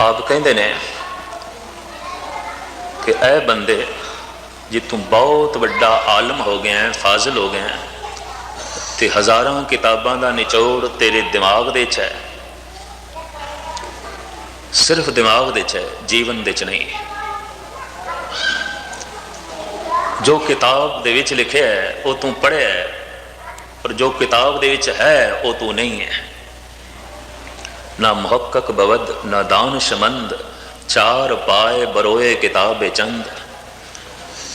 ਆਪ ਕਹਿੰਦੇ ਨੇ ਕਿ ਐ ਬੰਦੇ ਜੇ ਤੂੰ ਬਹੁਤ ਵੱਡਾ ਆਲਮ ਹੋ ਗਿਆ ਹੈ, ਫਾਜ਼ਿਲ ਹੋ ਗਿਆ ਹੈ, ਤੇ ਹਜ਼ਾਰਾਂ ਕਿਤਾਬਾਂ ਦਾ ਨਿਚੋੜ ਤੇਰੇ ਦਿਮਾਗ ਦੇ 'ਚ ਹੈ। ਸਿਰਫ ਦਿਮਾਗ ਦੇ 'ਚ ਹੈ, ਜੀਵਨ ਦੇ 'ਚ ਨਹੀਂ। ਜੋ ਕਿਤਾਬ ਦੇ ਵਿੱਚ ਲਿਖਿਆ ਹੈ, ਉਹ ਤੂੰ ਪੜ੍ਹਿਆ ਹੈ, ਪਰ ਜੋ ਕਿਤਾਬ ਦੇ ਵਿੱਚ ਹੈ, ਉਹ ਤੂੰ ਨਹੀਂ ਹੈ। ਨਾ ਮੁਹੱਕਕ ਬਵਦ, ਨਾ ਦਾਨਸ਼ਮੰਦ ਚਾਰ ਪਾਏ ਬਰੋਏ ਕਿਤਾਬੇ ਚੰਦ।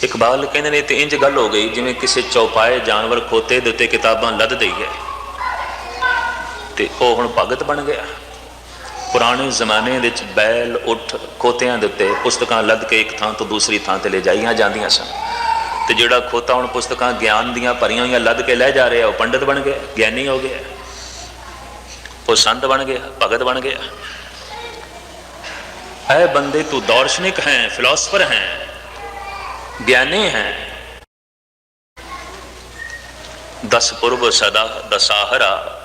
ਇਕਬਾਲ ਕਹਿੰਦੇ ਨੇ, ਤੇ ਇੰਜ ਗੱਲ ਹੋ ਗਈ, ਜਿਵੇਂ ਕਿਸੇ ਚੌਪਾਏ ਜਾਨਵਰ ਖੋਤੇ ਦੇ ਉੱਤੇ ਕਿਤਾਬਾਂ ਲੱਦ ਦਈ ਹੈ। ਤੇ ਉਹ ਹੁਣ ਭਗਤ ਬਣ ਗਿਆ। ਪੁਰਾਣੇ ਜ਼ਮਾਨੇ ਵਿੱਚ ਬੈਲ, ਉੱਠ, ਖੋਤਿਆਂ ਦੇ ਉੱਤੇ ਪੁਸਤਕਾਂ ਲੱਦ ਕੇ ਇੱਕ ਥਾਂ ਤੋਂ ਦੂਸਰੀ ਥਾਂ ਤੇ ਲੈ ਜਾਈਆਂ ਜਾਂਦੀਆਂ ਸਨ। ਤੇ ਜਿਹੜਾ ਖੋਤਾ ਹੁਣ ਪੁਸਤਕਾਂ ਗਿਆਨ ਦੀਆਂ ਭਰੀਆਂ ਹੋਈਆਂ ਲੱਦ ਕੇ ਲੈ ਜਾ ਰਿਹਾ, ਉਹ ਪੰਡਤ ਬਣ ਗਿਆ, ਗਿਆਨੀ ਹੋ ਗਿਆ। ਉਹ ਸੰਤ ਬਣ ਗਿਆ, ਭਗਤ ਬਣ ਗਿਆ। ਐ ਬੰਦੇ, ਤੂੰ ਦਾਰਸ਼ਨਿਕ ਹੈ, ਫਿਲਾਸਫਰ ਹੈ, ਗਿਆਨੀ ਹੈ। ਦਸ ਪੁਰਬ ਸਦਾ, ਦਸਾਹਰਾ,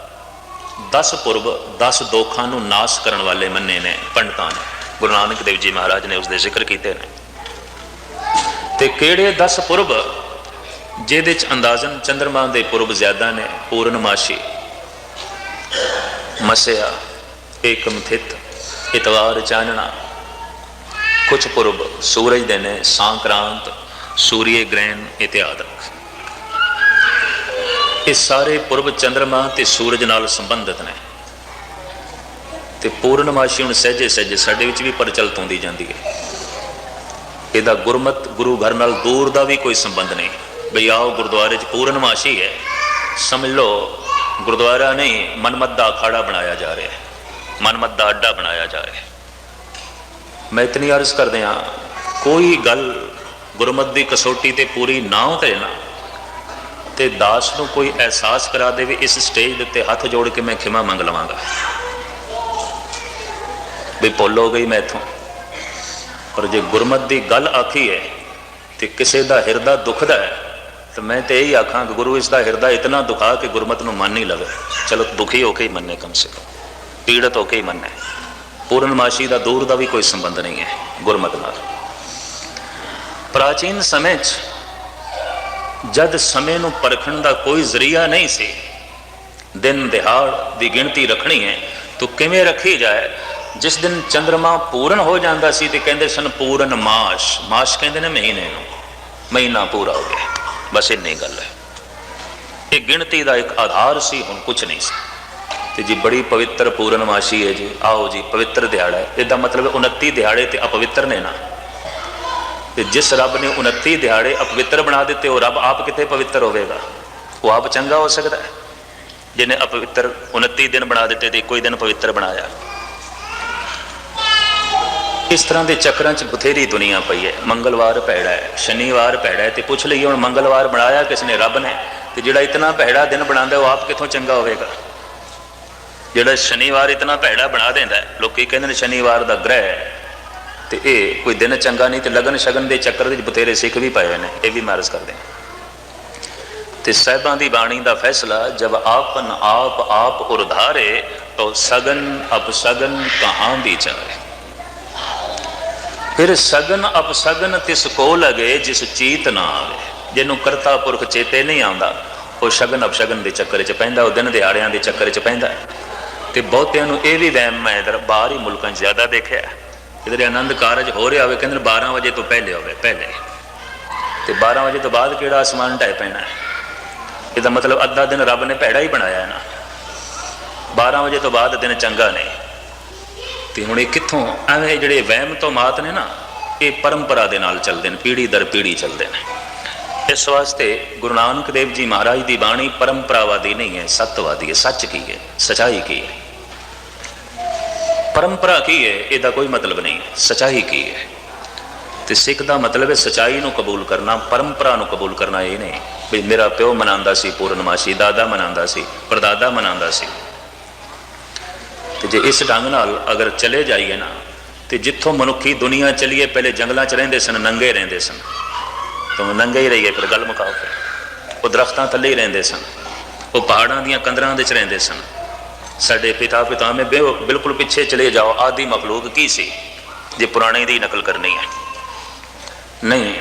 ਦਸ ਪੁਰਬ, ਦਸ ਦੋਖਾਂ ਨੂੰ ਨਾਸ ਕਰਨ ਵਾਲੇ ਮੰਨੇ ਨੇ ਪੰਡਤਾਂ ਨੇ। ਗੁਰੂ ਨਾਨਕ ਦੇਵ ਜੀ ਮਹਾਰਾਜ ਨੇ ਉਸ ਦੇ ਜ਼ਿਕਰ ਕੀਤੇ ਨੇ। ਤੇ ਕਿਹੜੇ 10 ਪੁਰਬ, ਜਿਹਦੇ ਚ ਅੰਦਾਜ਼ਨ ਚੰ드ਰਮਾ ਦੇ ਪੁਰਬ ਜ਼ਿਆਦਾ ਨੇ, ਪੂਰਨਮਾਸ਼ੀ? ਮਸਿਆ, ਏਕਮ ਥਿਤ, ਇਤਵਾਰ ਚਾਨਣਾ। ਕੁਛ ਪੁਰਬ ਸੂਰਜ ਦੇ ਨੇ, ਸੰਕ੍ਰਾਂਤ, ਸੂਰੀਏ ਗ੍ਰਹਿਣ ਇਤਿਆਦਿਕ ਇਹ ਸਾਰੇ ਪੁਰਬ ਚੰ드ਰਮਾ ਤੇ ਸੂਰਜ ਨਾਲ ਸੰਬੰਧਿਤ ਨੇ। ਤੇ ਪੂਰਨਮਾਸ਼ੀ ਹੁਣ ਸਹਿਜੇ ਸਹਿਜੇ ਸਾਡੇ ਵਿੱਚ ਵੀ ਪ੍ਰਚਲਿਤ ਹੁੰਦੀ ਜਾਂਦੀ ਹੈ। ਇਹਦਾ ਗੁਰਮਤ ਗੁਰੂ ਘਰ ਨਾਲ ਦੂਰ ਦਾ ਵੀ ਕੋਈ ਸੰਬੰਧ ਨਹੀਂ। ਬਈ ਆਓ ਗੁਰਦੁਆਰੇ 'ਚ ਪੂਰਨਮਾਸ਼ੀ ਹੈ। ਸਮਝ ਲਓ ਗੁਰਦੁਆਰਾ ਨਹੀਂ ਮਨਮਤ ਦਾ ਅਖਾੜਾ ਬਣਾਇਆ ਜਾ ਰਿਹਾ ਹੈ। ਮਨਮਤ ਦਾ ਅੱਡਾ ਬਣਾਇਆ ਜਾ ਰਿਹਾ ਹੈ। ਮੈਂ ਇਤਨੀ ਅਰਜ਼ ਕਰਦੇ ਹਾਂ, ਕੋਈ ਗੱਲ ਗੁਰਮਤ ਦੀ ਕਸੌਟੀ ਤੇ ਪੂਰੀ ਨਾ ਉਤਰੇ ਨਾ, ਤੇ ਦਾਸ ਨੂੰ ਕੋਈ ਅਹਿਸਾਸ ਕਰਾ ਦੇਵੇ, ਇਸ ਸਟੇਜ ਦੇ ਉੱਤੇ ਹੱਥ ਜੋੜ ਕੇ ਮੈਂ ਖਿਮਾ ਮੰਗ ਲਵਾਂਗਾ। ਵੀ ਭੁੱਲ ਹੋ ਗਈ ਮੈਂ ਇਥੋਂ। ਪਰ ਜੇ ਗੁਰਮਤ ਦੀ ਗੱਲ ਆਖੀ ਹੈ, ਤੇ ਕਿਸੇ ਦਾ ਹਿਰਦਾ ਦੁਖਦਾ ਹੈ ਤਾਂ ਮੈਂ ਤੇ ਇਹੀ ਆਖਾਂ ਕਿ ਗੁਰੂ ਇਸ ਦਾ ਹਿਰਦਾ ਇਤਨਾ ਦੁਖਾ ਕਿ ਗੁਰਮਤ ਨੂੰ ਮੰਨ ਨਹੀਂ ਲਵੇ। ਚਲੋ, ਦੁਖੀ ਹੋ ਕੇ ਹੀ ਮੰਨੇ ਕਮ ਸੇ ਕਮ। ਪੀੜਤ ਹੋ ਕੇ ਹੀ ਮੰਨੇ। ਪੂਰਨਮਾਸ਼ੀ ਦਾ ਦੂਰ ਦਾ ਵੀ ਕੋਈ ਸੰਬੰਧ ਨਹੀਂ ਹੈ, ਗੁਰਮਤ ਨਾਲ। ਪ੍ਰਾਚੀਨ ਸਮੇਂ 'ਚ ਜਦ ਸਮੇਂ ਨੂੰ ਪਰਖਣ ਦਾ ਕੋਈ ਜ਼ਰੀਆ ਨਹੀਂ ਸੀ, ਦਿਨ ਦਿਹਾੜ ਦੀ ਗਿਣਤੀ ਰੱਖਣੀ ਹੈ, ਤਾਂ ਕਿਵੇਂ ਰੱਖੀ ਜਾਏ? ਜਿਸ ਦਿਨ ਚੰ드ਰਮਾ ਪੂਰਨ ਹੋ ਜਾਂਦਾ ਸੀ ਤੇ ਕਹਿੰਦੇ ਸਨ ਪੂਰਨ ਮਾਸ। ਮਾਸ ਕਹਿੰਦੇ ਨੇ ਮਹੀਨੇ ਨੂੰ। ਮਹੀਨਾ ਪੂਰਾ ਹੋ ਗਿਆ। ਬਸ ਇੰਨੀ ਗੱਲ ਹੈ। ਇਹ ਗਿਣਤੀ ਦਾ ਇੱਕ ਆਧਾਰ ਸੀ, ਹੁਣ ਕੁਝ ਨਹੀਂ ਸੀ। ਤੇ ਜੀ ਬੜੀ ਪਵਿੱਤਰ ਪੂਰਨਮਾਸ਼ੀ ਹੈ ਜੀ। ਆਓ ਜੀ, ਪਵਿੱਤਰ ਦਿਹਾੜਾ ਹੈ। ਇਹਦਾ ਮਤਲਬ ਹੈ 29 ਦਿਹਾੜੇ ਤੇ ਅਪਵਿੱਤਰ ਨੇ ਨਾ। ਤੇ ਜਿਸ ਰੱਬ ਨੇ 29 ਦਿਹਾੜੇ ਅਪਵਿੱਤਰ ਬਣਾ ਦਿੱਤੇ, ਉਹ ਰੱਬ ਆਪ ਕਿਤੇ ਪਵਿੱਤਰ ਹੋਵੇਗਾ? ਉਹ ਆਪ ਚੰਗਾ ਹੋ ਸਕਦਾ ਹੈ? ਜਿਹਨੇ ਅਪਵਿੱਤਰ 29 ਦਿਨ ਬਣਾ ਦਿੱਤੇ ਤੇ ਇੱਕੋ ਹੀ ਦਿਨ ਪਵਿੱਤਰ ਬਣਾਇਆ। ਇਸ ਤਰ੍ਹਾਂ ਦੇ ਚੱਕਰਾਂ 'ਚ ਬਥੇਰੀ ਦੁਨੀਆ ਪਈ ਹੈ। ਮੰਗਲਵਾਰ ਭੈੜਾ ਹੈ ਸ਼ਨੀਵਾਰ ਭੈੜਾ ਹੈ ਤੇ ਪੁੱਛ ਲਈਏ ਹੁਣ ਮੰਗਲਵਾਰ ਬਣਾਇਆ ਕਿਸ ਨੇ? ਰੱਬ ਨੇ। ਤੇ ਜਿਹੜਾ ਇਤਨਾ ਭੈੜਾ ਦਿਨ ਬਣਾਉਂਦਾ ਉਹ ਆਪ ਕਿੱਥੋਂ ਚੰਗਾ ਹੋਵੇਗਾ? ਜਿਹੜਾ ਸ਼ਨੀਵਾਰ ਇਤਨਾ ਭੈੜਾ ਬਣਾ ਦਿੰਦਾ ਹੈ, ਲੋਕੀ ਕਹਿੰਦੇ ਨੇ ਸ਼ਨੀਵਾਰ ਦਾ ਗ੍ਰਹਿ ਹੈ। ਤੇ ਇਹ ਕੋਈ ਦਿਨ ਚੰਗਾ ਨਹੀਂ ਤੇ ਲਗਨ ਸ਼ਗਨ ਦੇ ਚੱਕਰ ਵਿੱਚ ਬਥੇਰੇ ਸਿੱਖ ਵੀ ਪਏ ਹੋਏ ਨੇ ਇਹ ਵੀ ਮਾਰਸ ਕਰਦੇ ਨੇ। ਤੇ ਸਹਿਬਾਂ ਦੀ ਬਾਣੀ ਦਾ ਫੈਸਲਾ ਜਬ ਆਪਨ ਆਪ ਆਪ ਉਰਧਾਰੇ ਤੋ ਸਗਨ ਅਪਸਗਨ ਕਹਾਂ ਵਿਚਾਰੇ ਫਿਰ ਸਗਨ ਅਪਸਗਨ ਤਿਸ ਕੋ ਲਗੇ ਜਿਸ ਚੀਤ ਨਾ ਆਵੇ। ਜਿਹਨੂੰ ਕਰਤਾ ਪੁਰਖ ਚੇਤੇ ਨਹੀਂ ਆਉਂਦਾ, ਉਹ ਸ਼ਗਨ ਅਪਸ਼ਗਨ ਦੇ ਚੱਕਰ 'ਚ ਪੈਂਦਾ, ਉਹ ਦਿਨ ਦਿਹਾੜਿਆਂ ਦੇ ਚੱਕਰ 'ਚ ਪੈਂਦਾ। ਤੇ ਬਹੁਤਿਆਂ ਨੂੰ ਇਹ ਵੀ ਵਹਿਮ ਮੈਂ ਇਧਰ ਬਾਹਰੀ ਮੁਲਕਾਂ 'ਚ ਜ਼ਿਆਦਾ ਦੇਖਿਆ। ਕਿਧਰੇ ਆਨੰਦ ਕਾਰਜ ਹੋ ਰਿਹਾ ਹੋਵੇ, ਕਹਿੰਦੇ 12 ਵਜੇ ਤੋਂ ਪਹਿਲੇ ਹੋਵੇ, ਪਹਿਲੇ। ਤੇ 12 ਵਜੇ ਤੋਂ ਬਾਅਦ ਕਿਹੜਾ ਅਸਮਾਨ ਢਹਿ ਪੈਣਾ? ਹੈ ਇਹਦਾ ਮਤਲਬ ਅੱਧਾ ਦਿਨ ਰੱਬ ਨੇ ਭੈੜਾ ਹੀ ਬਣਾਇਆ ਹੈ ਨਾ। 12 ਵਜੇ ਤੋਂ ਬਾਅਦ ਦਿਨ ਚੰਗਾ ਨਹੀਂ। ਤੇ ਹੁਣ ਇਹ ਕਿੱਥੋਂ? ਐਵੇਂ ਜਿਹੜੇ ਵਹਿਮ ਤੋਂ ਮਾਤ ਨੇ ਨਾ, ਇਹ ਪਰੰਪਰਾ ਦੇ ਨਾਲ ਚੱਲਦੇ ਨੇ ਪੀੜੀ ਦਰ ਪੀੜੀ ਚੱਲਦੇ ਨੇ। ਇਸ ਵਾਸਤੇ ਗੁਰੂ ਨਾਨਕ ਦੇਵ ਜੀ ਮਹਾਰਾਜ ਦੀ ਬਾਣੀ ਪਰੰਪਰਾਵਾਦੀ ਨਹੀਂ ਹੈ, ਸਤਵਾਦੀ ਹੈ, ਸੱਚ ਕੀ ਹੈ, ਸਚਾਈ ਕੀ ਹੈ? ਪਰੰਪਰਾ ਕੀ ਹੈ, ਇਹਦਾ ਕੋਈ ਮਤਲਬ ਨਹੀਂ ਹੈ, ਸਚਾਈ ਕੀ ਹੈ? ਤੇ ਸਿੱਖ ਦਾ ਮਤਲਬ ਹੈ ਸਚਾਈ ਨੂੰ ਕਬੂਲ ਕਰਨਾ, ਪਰੰਪਰਾ ਨੂੰ ਕਬੂਲ ਕਰਨਾ ਇਹ ਨਹੀਂ। ਵੀ ਮੇਰਾ ਪਿਓ ਮਨਾਉਂਦਾ ਸੀ, ਪੂਰਨਮਾਸ਼ੀ, ਦਾਦਾ ਮਨਾਉਂਦਾ ਸੀ, ਪਰਦਾਦਾ ਮਨਾਉਂਦਾ ਸੀ। ਤੇ ਜੇ ਇਸ ਢੰਗ ਨਾਲ ਅਗਰ ਚਲੇ ਜਾਈਏ ਨਾ, ਤੇ ਜਿੱਥੋਂ ਮਨੁੱਖੀ ਦੁਨੀਆ ਚਲੀਏ, ਪਹਿਲੇ ਜੰਗਲਾਂ 'ਚ ਰਹਿੰਦੇ ਸਨ, ਨੰਗੇ ਰਹਿੰਦੇ ਸਨ। ਤਾਂ ਨੰਗੇ ਹੀ ਰਹੀਏ, ਫਿਰ ਗੱਲ ਮੁਕਾਓ ਫਿਰ। ਉਹ ਦਰਖਤਾਂ ਥੱਲੇ ਹੀ ਰਹਿੰਦੇ ਸਨ। ਉਹ ਪਹਾੜਾਂ ਦੀਆਂ ਕੰਦਰਾਂ ਦੇ 'ਚ ਰਹਿੰਦੇ ਸਨ। ਸਾਡੇ ਪਿਤਾ ਪਿਤਾਮੇ ਬਿਲ- ਬਿਲਕੁਲ ਪਿੱਛੇ ਚਲੇ ਜਾਓ, ਆਦੀ ਮਖਲੂਕ ਕੀ ਸੀ? ਜੇ ਪੁਰਾਣੇ ਦੀ ਨਕਲ ਕਰਨੀ ਹੈ। ਨਹੀਂ,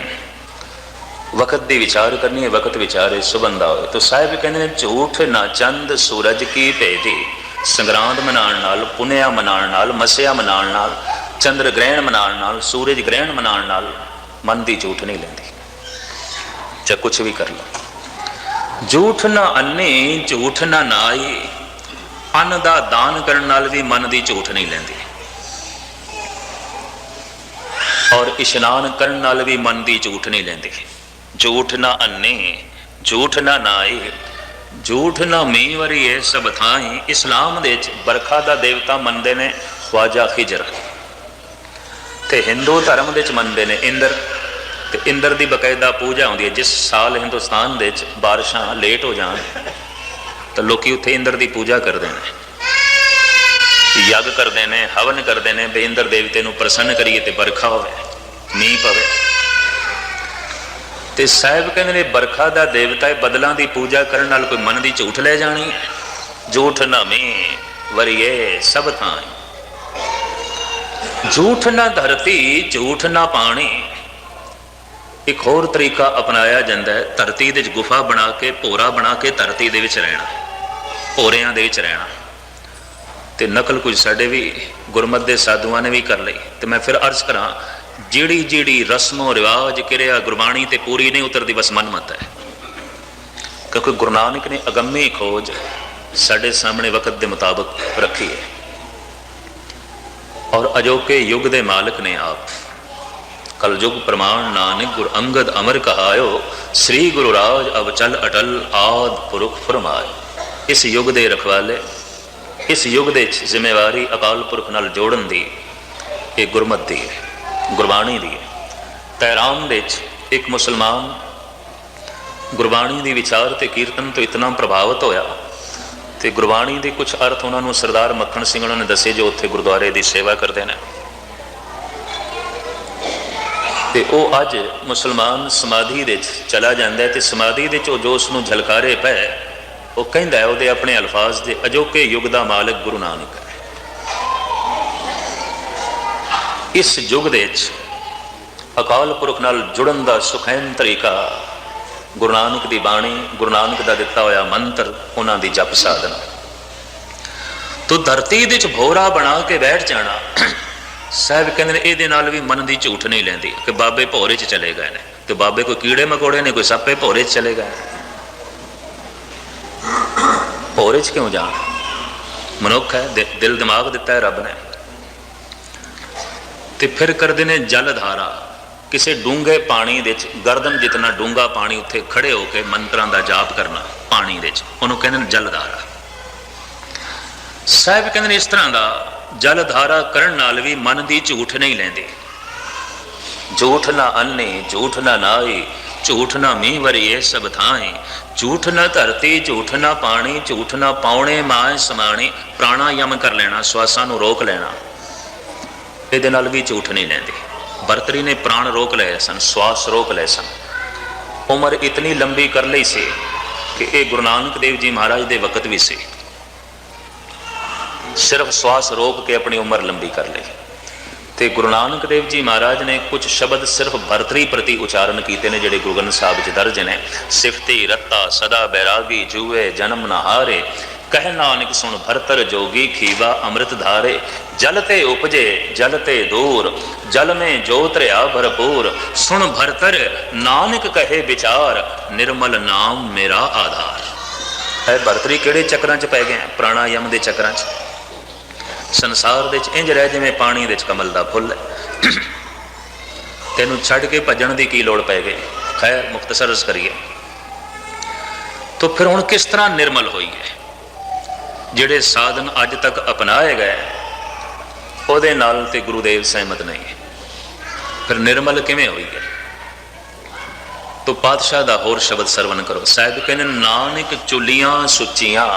ਵਕਤ ਦੀ ਵਿਚਾਰ ਕਰਨੀ ਹੈ, ਵਕਤ ਵਿਚਾਰੇ ਸੁਬੰਦਾ ਹੋਏ। ਤਾਂ ਸਾਹਿਬ ਕਹਿੰਦੇ ਨੇ, ਝੂਠ ਨਾ ਚੰਦ ਸੂਰਜ ਕੀ ਭੇਦੀ ਸੰਗਰਾਂਦ ਮਨਾਉਣ ਨਾਲ, ਪੁਨਿਆ ਮਨਾਉਣ ਨਾਲ, ਮਸਿਆ ਮਨਾਉਣ ਨਾਲ, ਚੰਦਰ ਗ੍ਰਹਿਣ ਮਨਾਉਣ ਨਾਲ, ਸੂਰਜ ਗ੍ਰਹਿਣ ਮਨਾਉਣ ਨਾਲ ਮਨ ਦੀ ਝੂਠ ਨਹੀਂ ਲੈਂਦੀ। ਜਾਂ ਕੁਝ ਵੀ ਕਰ ਲਓ ਝੂਠ ਨਾ ਅੰਨੇ, ਝੂਠ ਨਾ ਨਾਈ ਅੰਨ ਦਾ ਦਾਨ ਕਰਨ ਨਾਲ ਵੀ ਮਨ ਦੀ ਝੂਠ ਨਹੀਂ ਲੈਂਦੀ। ਔਰ ਇਸ਼ਨਾਨ ਕਰਨ ਨਾਲ ਵੀ ਮਨ ਦੀ ਝੂਠ ਨਹੀਂ ਲੈਂਦੀ। ਝੂਠ ਨਾ ਅੰਨੇ, ਝੂਠ ਨਾ ਨਾਈ ਝੂਠ ਨਾ ਮੀਂਹ ਵਰੀ ਇਹ ਸਭ ਥਾਈ, ਇਸਲਾਮ ਦੇ ਵਿੱਚ ਬਰਖਾ ਦਾ ਦੇਵਤਾ ਮੰਨਦੇ ਨੇ ਖਵਾਜਾ ਖਿਜਰ। ਤੇ ਹਿੰਦੂ ਧਰਮ ਦੇ ਵਿੱਚ ਮੰਨਦੇ ਨੇ ਇੰਦਰ। ਤੇ ਇੰਦਰ ਦੀ ਬਕਾਇਦਾ ਪੂਜਾ ਹੁੰਦੀ ਹੈ, ਜਿਸ ਸਾਲ ਹਿੰਦੁਸਤਾਨ ਦੇ ਵਿੱਚ ਬਾਰਿਸ਼ਾਂ ਲੇਟ ਹੋ ਜਾਣ, ਤਾਂ ਲੋਕੀ ਉੱਥੇ ਇੰਦਰ ਦੀ ਪੂਜਾ ਕਰਦੇ ਨੇ। ਯੱਗ ਕਰਦੇ ਨੇ, ਹਵਨ ਕਰਦੇ ਨੇ ਵੀ ਇੰਦਰ ਦੇਵਤੇ ਨੂੰ ਪ੍ਰਸੰਨ ਕਰੀਏ ਤੇ ਬਰਖਾ ਹੋਵੇ, ਮੀਂਹ ਪਵੇ। ਤੇ ਸਾਹਿਬ ਕਹਿੰਦੇ ਨੇ, ਬਰਖਾ ਦਾ ਦੇਵਤਾ ਹੈ ਬਦਲਾਂ ਦੀ ਪੂਜਾ ਕਰਨ ਨਾਲ ਕੋਈ ਮਨ ਦੀ ਝੂਠ ਲੈ ਜਾਣੀ। ਹੈ ਝੂਠ ਨਾ ਵਰੀਏ ਸਭ ਥਾਂ। ਝੂਠ ਨਾ ਧਰਤੀ, ਝੂਠ ਨਾ ਪਾਣੀ। ਇੱਕ ਹੋਰ ਤਰੀਕਾ ਅਪਣਾਇਆ ਜਾਂਦਾ ਹੈ, ਧਰਤੀ ਦੇ ਵਿੱਚ ਗੁਫਾ ਬਣਾ ਕੇ, ਭੋਰਾ ਬਣਾ ਕੇ ਧਰਤੀ ਦੇ ਵਿੱਚ ਰਹਿਣਾ, ਭੋਰਿਆਂ ਦੇ ਵਿੱਚ ਰਹਿਣਾ। ਤੇ ਨਕਲ ਕੁਝ ਸਾਡੇ ਵੀ ਗੁਰਮਤ ਦੇ ਸਾਧੂਆਂ ਨੇ ਵੀ ਕਰ ਲਈ। ਤੇ ਮੈਂ ਫਿਰ ਅਰਜ਼ ਕਰਾਂ ਜਿਹੜੀ ਜਿਹੜੀ ਰਸਮੋ ਰਿਵਾਜ ਕਿਰਿਆ ਗੁਰਬਾਣੀ ਤੇ ਪੂਰੀ ਨਹੀਂ ਉਤਰਦੀ, ਬਸ ਮਨਮਤ ਹੈ। ਕਿਉਂਕਿ ਗੁਰੂ ਨਾਨਕ ਨੇ ਅਗੰਮੀ ਖੋਜ ਸਾਡੇ ਸਾਹਮਣੇ ਵਕਤ ਦੇ ਮੁਤਾਬਕ ਰੱਖੀ ਹੈ। ਔਰ ਅਜੋਕੇ ਯੁੱਗ ਦੇ ਮਾਲਕ ਨੇ ਆਪ, ਕਲਯੁਗ ਪ੍ਰਮਾਣ ਨਾਨਕ ਗੁਰ ਅੰਗਦ ਅਮਰ ਕਹਾਇਓ, ਸ੍ਰੀ ਗੁਰੂ ਰਾਜ ਅਵਚਲ ਅਟਲ ਆਦ ਪੁਰਖ ਫਰਮਾਏ ਇਸ ਯੁੱਗ ਦੇ ਰਖਵਾਲੇ, ਇਸ ਯੁੱਗ ਦੇ ਜ਼ਿੰਮੇਵਾਰੀ ਅਕਾਲ ਪੁਰਖ ਨਾਲ ਜੋੜਨ ਦੀ ਇਹ ਗੁਰਮਤ ਦੀ ਹੈ। ਗੁਰਬਾਣੀ ਦੀ ਹੈ। ਤਹਿਰਾਮ ਵਿੱਚ ਇੱਕ ਮੁਸਲਮਾਨ ਗੁਰਬਾਣੀ ਦੇ ਵਿਚਾਰ ਤੇ ਕੀਰਤਨ ਤੋਂ ਇਤਨਾ ਪ੍ਰਭਾਵਿਤ ਹੋਇਆ ਤੇ ਗੁਰਬਾਣੀ ਦੇ ਕੁਝ ਅਰਥ ਉਹਨਾਂ ਨੂੰ ਸਰਦਾਰ ਮੱਖਣ ਸਿੰਘ ਉਹਨਾਂ ਨੇ ਦੱਸੇ ਜੋ ਉੱਥੇ ਗੁਰਦੁਆਰੇ ਦੀ ਸੇਵਾ ਕਰਦੇ ਨੇ। ਤੇ ਉਹ ਅੱਜ ਮੁਸਲਮਾਨ ਸਮਾਧੀ ਦੇ ਵਿੱਚ ਚਲਾ ਜਾਂਦਾ ਹੈ ਤੇ ਸਮਾਧੀ ਦੇ ਵਿੱਚ ਉਹ ਜੋ ਉਸ ਨੂੰ ਝਲਕਾਰੇ ਪਏ, ਉਹ ਕਹਿੰਦਾ ਉਹਦੇ ਆਪਣੇ ਅਲਫਾਜ਼ ਦੇ ਅਜੋਕੇ ਯੁੱਗ ਦਾ ਮਾਲਕ ਗੁਰੂ ਨਾਨਕ ਹੈ। ਇਸ ਯੁੱਗ ਦੇ ਵਿੱਚ ਅਕਾਲ ਪੁਰਖ ਨਾਲ ਜੁੜਨ ਦਾ ਸੁਖੈਨ ਤਰੀਕਾ ਗੁਰੂ ਨਾਨਕ ਦੀ ਬਾਣੀ, ਗੁਰੂ ਨਾਨਕ ਦਾ ਦਿੱਤਾ ਹੋਇਆ ਮੰਤਰ, ਉਹਨਾਂ ਦੀ ਜਪ ਸਾਧਨਾ। ਤੂੰ ਧਰਤੀ ਦੇ ਵਿੱਚ ਭੋਰਾ ਬਣਾ ਕੇ ਬੈਠ ਜਾਣਾ। ਸਾਹਿਬ ਕਹਿੰਦੇ ਨੇ, ਇਹਦੇ ਨਾਲ ਵੀ ਮਨ ਦੀ ਝੂਠ ਨਹੀਂ ਲੈਂਦੀ ਕਿ ਬਾਬੇ ਭੋਰੇ 'ਚ ਚਲੇ ਗਏ ਨੇ, ਤੇ ਬਾਬੇ ਕੋਈ ਕੀੜੇ ਮਕੋੜੇ ਨੇ, ਕੋਈ ਸੱਪੇ ਭੋਰੇ 'ਚ ਚਲੇ ਗਏ ਭੋਰੇ 'ਚ ਕਿਉਂ ਜਾਣ? ਮਨੁੱਖ ਹੈ ਦਿਲ ਦਿਮਾਗ ਦਿੱਤਾ ਹੈ ਰੱਬ ਨੇ। ਤੇ ਫਿਰ ਕਰਦੇ ਨੇ ਜਲ ਧਾਰਾ। ਕਿਸੇ ਡੂੰਘੇ ਪਾਣੀ ਦੇ ਵਿੱਚ ਗਰਦਨ ਜਿਤਨਾ ਡੂੰਘਾ ਪਾਣੀ ਉੱਥੇ ਖੜੇ ਹੋ ਕੇ ਮੰਤਰਾਂ ਦਾ ਜਾਪ ਕਰਨਾ, ਪਾਣੀ ਦੇ ਵਿੱਚ। ਉਹਨੂੰ ਕਹਿੰਦੇ ਨੇ ਜਲ ਧਾਰਾ। ਸਾਹਿਬ ਕਹਿੰਦੇ ਨੇ ਇਸ ਤਰ੍ਹਾਂ ਦਾ, ਜਲ ਧਾਰਾ ਕਰਨ ਨਾਲ ਵੀ ਮਨ ਦੀ ਝੂਠ ਨਹੀਂ ਲੈਂਦੇ। ਝੂਠ ਨਾ ਅੰਨੇ, ਝੂਠ ਨਾ ਨਾਈ ਝੂਠ ਨਾ ਮੀਂਹ ਵਰੀਏ ਸਭ ਥਾਏ ਝੂਠ ਨਾ ਧਰਤੀ, ਝੂਠ ਨਾ ਪਾਣੀ, ਝੂਠ ਨਾ ਪਾਉਣੇ, ਮਾਂ ਸਮਾਣੇ, ਪ੍ਰਾਣਾਯਾਮ ਕਰ ਲੈਣਾ, ਸਵਾਸਾਂ ਨੂੰ ਰੋਕ ਲੈਣਾ। ਇਹਦੇ ਨਾਲ ਵੀ ਝੂਠ ਨਹੀਂ ਲੈਂਦੇ। ਬਰਤਰੀ ਨੇ ਪ੍ਰਾਣ ਰੋਕ ਲਏ ਸਨ, ਸਵਾਸ ਰੋਕ ਲਏ ਸਨ। ਉਮਰ ਇਤਨੀ ਲੰਬੀ ਕਰ ਲਈ ਸੀ ਕਿ ਇਹ ਗੁਰੂ ਨਾਨਕ ਦੇਵ ਜੀ ਮਹਾਰਾਜ ਦੇ ਵਕਤ ਵੀ ਸੀ। ਸਿਰਫ ਸਵਾਸ ਰੋਕ ਕੇ ਆਪਣੀ ਉਮਰ ਲੰਬੀ ਕਰ ਲਈ। ਤੇ ਗੁਰੂ ਨਾਨਕ ਦੇਵ ਜੀ ਮਹਾਰਾਜ ਨੇ ਕੁਝ ਸ਼ਬਦ ਸਿਰਫ ਭਰਤਰੀ ਪ੍ਰਤੀ ਉਚਾਰਨ ਕੀਤੇ ਨੇ, ਜਿਹੜੇ ਗੁਰੂ ਗ੍ਰੰਥ ਸਾਹਿਬ 'ਚ ਦਰਜ ਨੇ। ਸਿਫਤੀ, ਰੱਤਾ, ਸਦਾ, ਬੈਰਾਗੀ, ਜੂਏ, ਜਨਮ ਨਹਾਰੇ ਕਹਿ ਨਾਨਕ ਸੁਣ ਭਰਤਰ ਜੋਗੀ, ਖੀਵਾ ਅੰਮ੍ਰਿਤ ਧਾਰੇ। ਜਲ ਤੇ ਉਪਜੇ, ਜਲ ਤੇ ਦੂਰ, ਜਲ ਮੇ ਜੋਤ ਰਿਆ ਭਰਪੂਰ, ਸੁਣ ਭਰਤਰ, ਨਾਨਕ ਕਹੇ ਵਿਚਾਰ, ਨਿਰਮਲ ਨਾਮ ਮੇਰਾ ਆਧਾਰ। ਇਹ ਭਰਤਰੀ ਕਿਹੜੇ ਚੱਕਰਾਂ 'ਚ ਪੈ ਗਏ ਆ? ਦੇ ਚੱਕਰਾਂ 'ਚ। ਸੰਸਾਰ ਦੇ ਵਿੱਚ ਇੰਜ ਰਹਿ ਜਿਵੇਂ ਪਾਣੀ ਦੇ ਵਿੱਚ ਕਮਲ ਦਾ ਫੁੱਲ ਹੈ। ਤੈਨੂੰ ਛੱਡ ਕੇ ਭੱਜਣ ਦੀ ਕੀ ਲੋੜ ਪੈ ਗਈ? ਖੈਰ ਮੁਖਤਸਰ ਅਰਜ਼ ਕਰੀਏ। ਤਾਂ ਫਿਰ ਹੁਣ ਕਿਸ ਤਰ੍ਹਾਂ ਨਿਰਮਲ ਹੋਈ ਹੈ ਜਿਹੜੇ ਸਾਧਨ ਅੱਜ ਤੱਕ ਅਪਣਾਏ ਗਏ ਉਹਦੇ ਨਾਲ ਤੇ ਗੁਰੂਦੇਵ ਸਹਿਮਤ ਨਹੀਂ ਹੈ। ਫਿਰ ਨਿਰਮਲ ਕਿਵੇਂ ਹੋਈ ਹੈ? ਤੋ ਪਾਤਸ਼ਾਹ ਦਾ ਹੋਰ ਸ਼ਬਦ ਸਰਵਨ ਕਰੋ। ਸਾਹਿਬ ਕਹਿੰਦੇ, ਨਾਨਕ ਚੁਲੀਆਂ ਸੁੱਚੀਆਂ,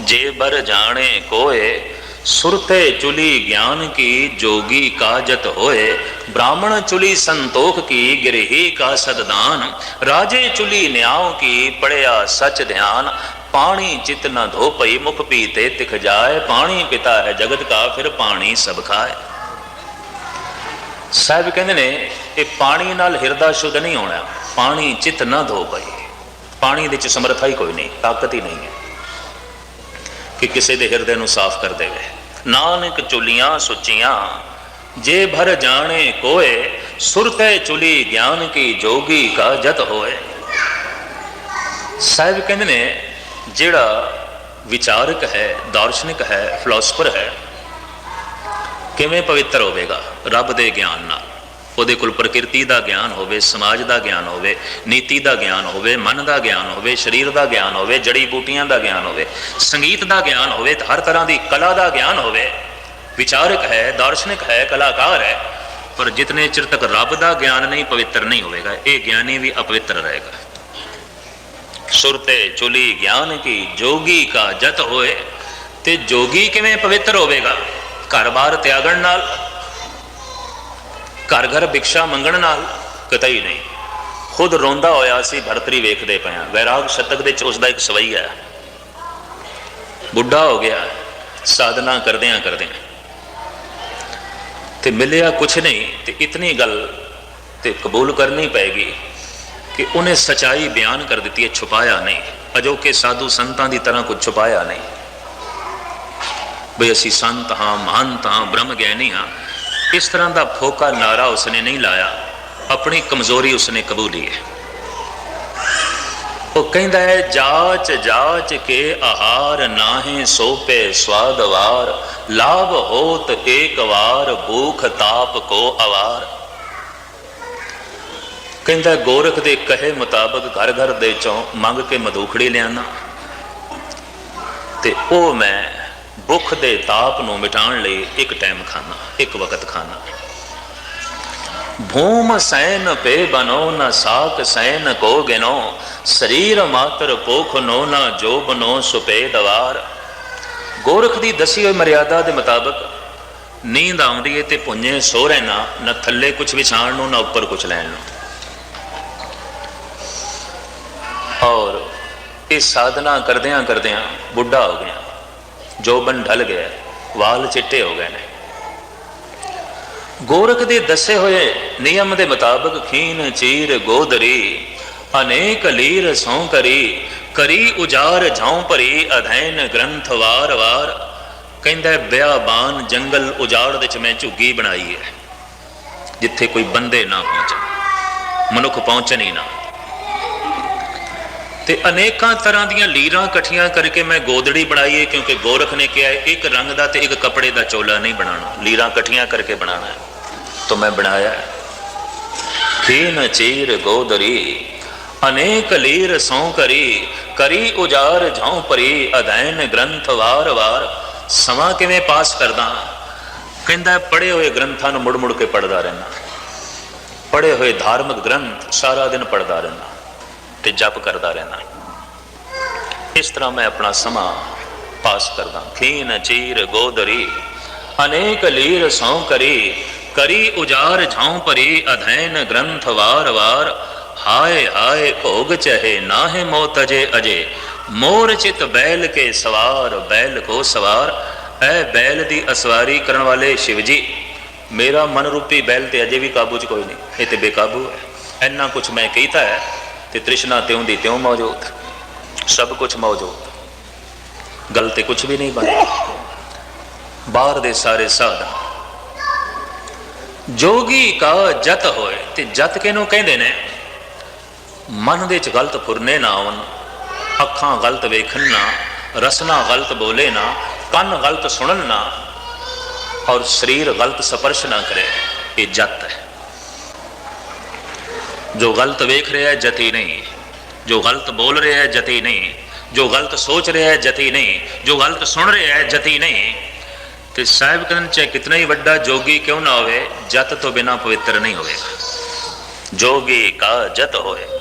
ਜੇ ਬਰ ਜਾਣੇ ਕੋਏ ਸੁਰਤੇ ਚੁਲੀ ਗਿਆਨ ਕੀ, ਜੋਗੀ ਕਾਜਤ ਹੋਏ। ਬ੍ਰਾਹਮਣ ਚੁਲੀ ਸੰਤੋਖ ਕੀ, ਗਿਰਹੀ ਕਾ ਸਦਦਾਨ। ਰਾਜੇ ਚੁਲੀ ਨਿਆਉ ਕੀ, ਪੜਿਆ ਸਚ ਧਿਆਨ। ਪਾਣੀ ਚਿਤ ਨਾ ਧੋ ਪਈ ਮੁਖ ਪੀਤੇ ਤਿਖ ਜਾਏ, ਪਾਣੀ ਪਿਤਾ ਹੈ ਜਗਤ ਕਾ, ਫਿਰ ਪਾਣੀ ਸਭ ਖਾਏ। ਸਾਹਿਬ ਕਹਿੰਦੇ ਨੇ, ਇਹ ਪਾਣੀ ਨਾਲ ਹਿਰਦਾ ਸ਼ੁੱਧ ਨਹੀਂ ਹੋਣਾ, ਪਾਣੀ ਚਿਤ ਨਾ ਧੋ ਪਈ ਪਾਣੀ ਦੇ ਚ ਸਮਰੱਥਾ ਹੀ ਕੋਈ ਨਹੀਂ, ਤਾਕਤ ਹੀ ਨਹੀਂ ਹੈ ਕਿ ਕਿਸੇ ਦੇ ਹਿਰਦੇ ਨੂੰ ਸਾਫ਼ ਕਰ ਦੇਵੇ। ਨਾਨਕ ਚੁਲੀਆਂ ਸੁੱਚੀਆਂ, ਜੇ ਭਰ ਜਾਣੇ ਕੋਏ ਸੁਰਤੇ ਚੁਲੀ ਗਿਆਨ ਕੀ ਜੋਗੀ ਕਾ ਜਤ ਹੋਏ। ਸਾਹਿਬ ਕਹਿੰਦੇ ਨੇ ਜਿਹੜਾ ਵਿਚਾਰਕ ਹੈ, ਦਾਰਸ਼ਨਿਕ ਹੈ ਫਿਲਾਸਫਰ ਹੈ, ਕਿਵੇਂ ਪਵਿੱਤਰ ਹੋਵੇਗਾ? ਰੱਬ ਦੇ ਗਿਆਨ ਨਾਲ। ਉਹਦੇ ਕੋਲ ਪ੍ਰਕਿਰਤੀ ਦਾ ਗਿਆਨ ਹੋਵੇ, ਸਮਾਜ ਦਾ ਗਿਆਨ ਹੋਵੇ, ਨੀਤੀ ਦਾ ਗਿਆਨ ਹੋਵੇ, ਮਨ ਦਾ ਗਿਆਨ ਹੋਵੇ, ਸਰੀਰ ਦਾ ਗਿਆਨ ਹੋਵੇ, ਜੜੀ ਬੂਟੀਆਂ ਦਾ ਗਿਆਨ ਹੋਵੇ, ਸੰਗੀਤ ਦਾ ਗਿਆਨ ਹੋਵੇ, ਤੇ ਹਰ ਤਰ੍ਹਾਂ ਦੀ ਕਲਾ ਦਾ ਗਿਆਨ ਹੋਵੇ। ਵਿਚਾਰਕ ਹੈ, ਦਾਰਸ਼ਨਿਕ ਹੈ, ਕਲਾਕਾਰ ਹੈ, ਪਰ ਜਿਤਨੇ ਚਿਰ ਤੱਕ ਰੱਬ ਦਾ ਗਿਆਨ ਨਹੀਂ, ਪਵਿੱਤਰ ਨਹੀਂ ਹੋਵੇਗਾ, ਇਹ ਗਿਆਨੀ ਵੀ ਅਪਵਿੱਤਰ ਰਹੇਗਾ। ਸੁਰਤੇ ਚੁਲੀ ਗਿਆਨ ਕੀ, ਜੋਗੀ ਕਾ ਜਤ ਹੋਏ। ਤੇ ਜੋਗੀ ਕਿਵੇਂ ਪਵਿੱਤਰ ਹੋਵੇਗਾ? ਘਰ-ਬਾਰ ਤਿਆਗਣ ਨਾਲ, ਘਰ ਘਰ ਭਿਕਸ਼ਾ ਮੰਗਣ ਨਾਲ ਕਤਈ ਨਹੀਂ। ਖੁਦ ਰੋਂਦਾ ਹੋਇਆ ਸੀ ਭਰਤਰੀ ਵੇਖਦੇ ਪਿਆ ਵੈਰਾਗ ਸ਼ਤਕ ਦੇ ਚ ਉਸ ਦਾ ਇੱਕ ਸਵਈ ਹੈ। ਬੁੱਢਾ ਹੋ ਗਿਆ। ਸਾਧਨਾ ਕਰਦਿਆਂ ਕਰਦਿਆਂ। ਤੇ ਮਿਲਿਆ ਕੁਛ ਨਹੀਂ ਤੇ ਇਤਨੀ ਗੱਲ ਤੇ ਕਬੂਲ ਕਰਨੀ ਪੈਗੀ ਕਿ ਉਹਨੇ ਸਚਾਈ ਬਿਆਨ ਕਰ ਦਿੱਤੀ ਹੈ, ਛੁਪਾਇਆ ਨਹੀਂ। ਅਜੋਕੇ ਸਾਧੂ ਸੰਤਾਂ ਦੀ ਤਰ੍ਹਾਂ ਕੁਝ ਛੁਪਾਇਆ ਨਹੀਂ। ਬਈ ਅਸੀਂ ਸੰਤ ਹਾਂ, ਮਹੰਤ ਹਾਂ, ਬ੍ਰਹਮ ਗਿਆਨੀ ਹਾਂ। ਇਸ ਤਰ੍ਹਾਂ ਦਾ ਫੋਕਾ ਨਾਰਾ ਉਸਨੇ ਨਹੀਂ ਲਾਇਆ। ਆਪਣੀ ਕਮਜ਼ੋਰੀ ਉਸਨੇ ਕਬੂਲੀ ਹੈ। ਉਹ ਕਹਿੰਦਾ ਹੈ, ਜਾਚ ਜਾਚ ਕੇ ਆਹਾਰ ਨਾਹੇ ਸੋਪੇ ਸਵਾਦਵਾਰ ਲਾਭ ਹੋਤ ਏਕ ਵਾਰ, ਭੂਖ ਤਾਪ ਕੋ ਅਵਾਰ। ਕਹਿੰਦਾ, ਗੋਰਖ ਦੇ ਕਹੇ ਮੁਤਾਬਕ ਘਰ ਘਰ ਦੇ ਚੋਂ ਮੰਗ ਕੇ ਮਧੂਖੜੀ ਲਿਆਣਾ ਤੇ ਉਹ ਮੈਂ ਭੁੱਖ ਦੇ ਤਾਪ ਨੂੰ ਮਿਟਾਉਣ ਲਈ ਇੱਕ ਟਾਈਮ ਖਾਣਾ ਇੱਕ ਵਕਤ ਖਾਣਾ ਭੂਮ ਸੈਨ ਪੇ ਬਨੋ ਨ ਸਾਕ ਸੈਨ ਕੋ ਗਿਨੋ, ਸਰੀਰ ਮਾਤਰ ਪੋਖ ਨੋ ਨਾ ਜੋ ਬਨੋ ਸੁਪੇ ਦਵਾਰ। ਗੋਰਖ ਦੀ ਦਸੀ ਹੋਈ ਮਰਿਆਦਾ ਦੇ ਮੁਤਾਬਕ ਨੀਂਦ ਆਉਂਦੀ ਏ ਤੇ ਪੁੰਨੇ ਸੋ ਰਹਿਣਾ, ਨਾ ਥੱਲੇ ਕੁਝ ਵਿਛਾਣ ਨੂੰ, ਨਾ ਉੱਪਰ ਕੁਝ ਲੈਣ ਨੂੰ। ਇਹ ਸਾਧਨਾ ਕਰਦਿਆਂ ਕਰਦਿਆਂ ਬੁੱਢਾ ਹੋ ਗਿਆ। ਜੋਬਨ ਢਲ ਗਿਆ। ਵਾਲ ਚਿੱਟੇ ਹੋ ਗਏ ਨੇ। ਗੋਰਖ ਦੇ ਦੱਸੇ ਹੋਏ ਨਿਯਮ ਦੇ ਮੁਤਾਬਕ ਖੀਨ ਚੀਰ ਗੋਦਰੀ, ਅਨੇਕ ਲੀਰ ਸੌ ਕਰੀ ਕਰੀ ਉਜਾਰ ਝਾਉ ਭਰੀ, ਅਧੈਨ ਗ੍ਰੰਥ ਵਾਰ ਵਾਰ। ਕਹਿੰਦਾ, ਬਿਆਬਾਨ ਜੰਗਲ ਉਜਾੜ ਦੇ ਚ ਮੈਂ ਝੁੱਗੀ ਬਣਾਈ ਹੈ। ਜਿੱਥੇ ਕੋਈ ਬੰਦੇ ਨਾ ਪਹੁੰਚਣ, ਮਨੁੱਖ ਪਹੁੰਚਣ ਹੀ ਨਾ। ਤੇ ਅਨੇਕਾਂ ਤਰ੍ਹਾਂ ਦੀਆਂ ਲੀਰਾਂ ਇਕੱਠੀਆਂ ਕਰਕੇ ਮੈਂ ਗੋਦੜੀ ਬਣਾਈ ਹੈ ਕਿਉਂਕਿ ਗੋਰਖ ਨੇ ਕਿਹਾ ਹੈ, ਇੱਕ ਰੰਗ ਦਾ ਤੇ ਇੱਕ ਕੱਪੜੇ ਦਾ ਚੋਲਾ ਨਹੀਂ ਬਣਾਉਣਾ। ਲੀਰਾਂ ਇਕੱਠੀਆਂ ਕਰਕੇ ਬਣਾਉਣਾ ਹੈ। ਤਾਂ ਮੈਂ ਬਣਾਇਆ ਹੈ। ਖੀਨ ਚੀਰ ਗੋਦਰੀ ਅਨੇਕ ਲੀਰ ਸੌ ਕਰੀ ਕਰੀ ਉਜਾਰ ਝਾਉ ਪਰੀ ਅਧੈਨ ਗ੍ਰੰਥ ਵਾਰ ਵਾਰ। ਸਮਾਂ ਕਿਵੇਂ ਪਾਸ ਕਰਦਾ ਕਹਿੰਦਾ ਪੜੇ ਹੋਏ ਗ੍ਰੰਥਾਂ ਨੂੰ ਮੁੜ ਮੁੜ ਕੇ ਪੜਦਾ ਰਹਿਣਾ ਪੜੇ ਹੋਏ ਧਾਰਮਿਕ ਗ੍ਰੰਥ ਸਾਰਾ ਦਿਨ ਪੜਦਾ ਰਹਿਣਾ ਤੇ ਜਪ ਕਰਦਾ ਰਹਿਣਾ ਇਸ ਤਰ੍ਹਾਂ ਮੈਂ ਆਪਣਾ ਸਮਾਂ ਪਾਸ ਕਰਦਾ। ਖੀਨ ਚੀਰ ਗੋਦਰੀ, ਅਨੇਕ ਲੀਰ ਸੌ ਕਰੀ ਕਰੀ ਉਜਾਰ ਝਾਉ ਭਰੀ, ਅਧੈਨ ਗ੍ਰੰਥ ਵਾਰ ਵਾਰ। ਹਾਏ ਹਾਏ, ਭੋਗ ਚਹੇ, ਨਾਹੇ ਮੋਤ ਅਜੇ ਅਜੇ। ਮੋਰ ਚਿਤ ਬੈਲ ਕੇ ਸਵਾਰ, ਬੈਲ ਕੋ ਸਵਾਰ। ਐ ਬੈਲ ਦੀ ਅਸਵਾਰੀ ਕਰਨ ਵਾਲੇ ਸ਼ਿਵ ਜੀ, ਮੇਰਾ ਮਨ ਰੂਪੀ ਬੈਲ ਤੇ ਅਜੇ ਵੀ ਕਾਬੂ ਚ ਕੋਈ ਨਹੀਂ। ਇਹ ਤੇ ਬੇਕਾਬੂ ਹੈ। ਇੰਨਾ ਕੁਝ ਮੈਂ ਕੀਤਾ ਹੈ। ਤੇ ਤ੍ਰਿਸ਼ਨਾ ਤਿਉਂ ਦੀ ਤਿਉਂ ਮੌਜੂਦ। ਸਭ ਕੁਝ ਮੌਜੂਦ। ਗੱਲ ਤੇ ਕੁਝ ਵੀ ਨਹੀਂ ਬਣਿਆ ਬਾਹਰ ਦੇ ਸਾਰੇ ਸਾਧਨ। ਜੋਗੀ ਕਾ ਜਤ ਹੋਏ ਤੇ ਜਤ ਕਿਹਨੂੰ ਕਹਿੰਦੇ ਨੇ? ਮਨ ਦੇ ਚ ਗਲਤ ਫੁਰਨੇ ਨਾ ਆਉਣ। ਅੱਖਾਂ ਗਲਤ ਵੇਖਣ ਨਾ। ਰਸਨਾ ਗਲਤ ਬੋਲੇ ਨਾ। ਕੰਨ ਗਲਤ ਸੁਣਨ ਨਾ। ਔਰ ਸਰੀਰ ਗਲਤ ਸਪਰਸ਼ ਨਾ ਕਰੇ। ਇਹ ਜਤ ਹੈ। ਜੋ ਗਲਤ ਵੇਖ ਰਿਹਾ ਹੈ, ਜਤੀ ਨਹੀਂ। ਜੋ ਗਲਤ ਬੋਲ ਰਿਹਾ ਹੈ, ਜਤੀ ਨਹੀਂ। ਜੋ ਗਲਤ ਸੋਚ ਰਿਹਾ ਹੈ, ਜਤੀ ਨਹੀਂ। ਜੋ ਗਲਤ ਸੁਣ ਰਿਹਾ ਹੈ, ਜਤੀ ਨਹੀਂ। ਤੇ ਸਾਹਿਬ ਕਹਿੰਦੇ ਚਾਹੇ ਕਿਤਨਾ ਹੀ ਵੱਡਾ ਜੋਗੀ ਕਿਉਂ ਨਾ ਹੋਵੇ, ਜਤ ਤੋਂ ਬਿਨਾ ਪਵਿੱਤਰ ਨਹੀਂ ਹੋਵੇਗਾ। ਜੋਗੀ ਕਾ ਜਤ ਹੋਏ।